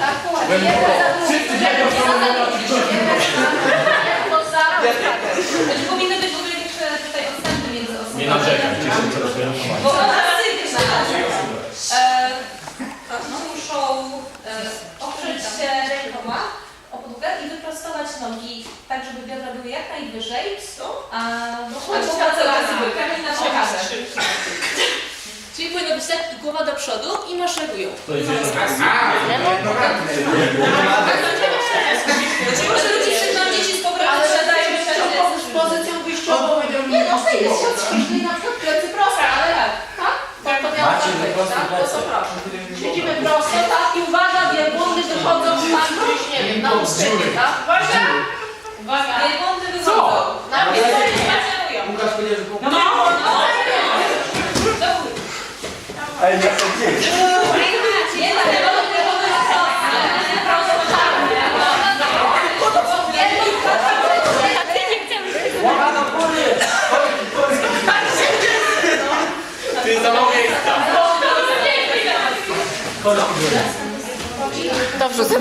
Tak, poładzie. Wszyscy wiedzą, co Znaczy powinny być w ogóle tutaj odstępy między osobami. Nie narzekaj, cieszę się coraz więcej. Bo ona e, no, muszą e, oprzeć się rękoma o podłogę i wyprostować nogi tak, żeby biodra były jak najwyżej. A dokładnie Kamil na przekaże. Czyli powinno być tak, głowa do przodu i maszerują. To. Znaczy może ludzie przyjdą dzieci z powrotem, Ale siadają i wtedy... z pozycją wyjściową. Nie no, to jest się ćwiczny na przykład plecy proste, ale tak, tak? To, to miało tak być, tak? To są proszę. Siedzimy prosto, tak? I uwaga, wielbłądy wychodzą tam gdzieś, nie wiem, na ustrzynie, tak? Uwaga! Uwaga! Wielbłądy wychodzą. Na pierwszej Maszerują. Łukasz powiedział, że No, no, do góry. Ej, ja to gdzieś. Nie, dlatego wychodzą na proste. Prosto, czarne. Łaga do góry! Ty za mało miejsca. Dobrze, co